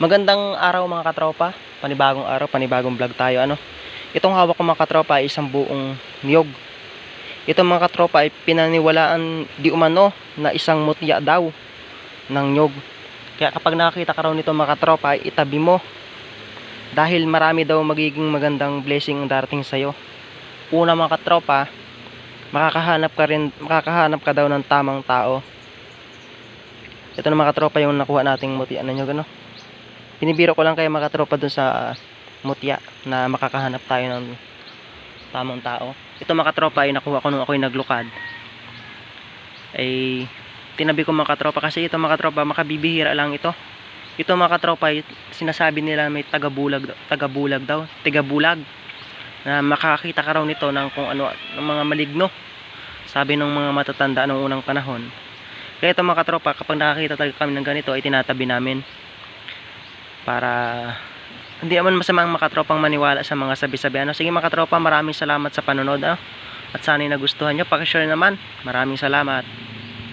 Magandang araw mga katropa. Panibagong araw, panibagong vlog tayo. Ano? Itong hawak ko mga katropa ay isang buong niyog. Itong mga katropa ay pinaniwalaan di umano na isang mutya daw ng niyog. Kaya kapag nakakita ka raw nito mga katropa ay itabi mo. Dahil marami daw magiging magandang blessing ang darating sa'yo. Una mga katropa, makakahanap ka rin, makakahanap ka daw ng tamang tao. Ito na mga katropa yung nakuha nating mutya na niyog ano. Binibiro ko lang kayo mga katropa dun sa mutya na makakahanap tayo ng tamang tao. Ito mga katropa ay nakuha ko nung ako'y naglukad. Ay tinabi ko mga katropa kasi ito mga katropa makabibihira lang ito. Ito mga katropa ay sinasabi nila may tagabulag tagabulag daw, tigabulag na makakita ka raw nito ng kung ano ng mga maligno. Sabi ng mga matatanda noong unang panahon. Kaya ito mga katropa kapag nakakita talaga kami ng ganito ay tinatabi namin para hindi naman masama ang makatropang maniwala sa mga sabi-sabi. Ano, sige mga katropa, maraming salamat sa panonood. Ah. At sana'y nagustuhan nyo. Pakishare naman. Maraming salamat.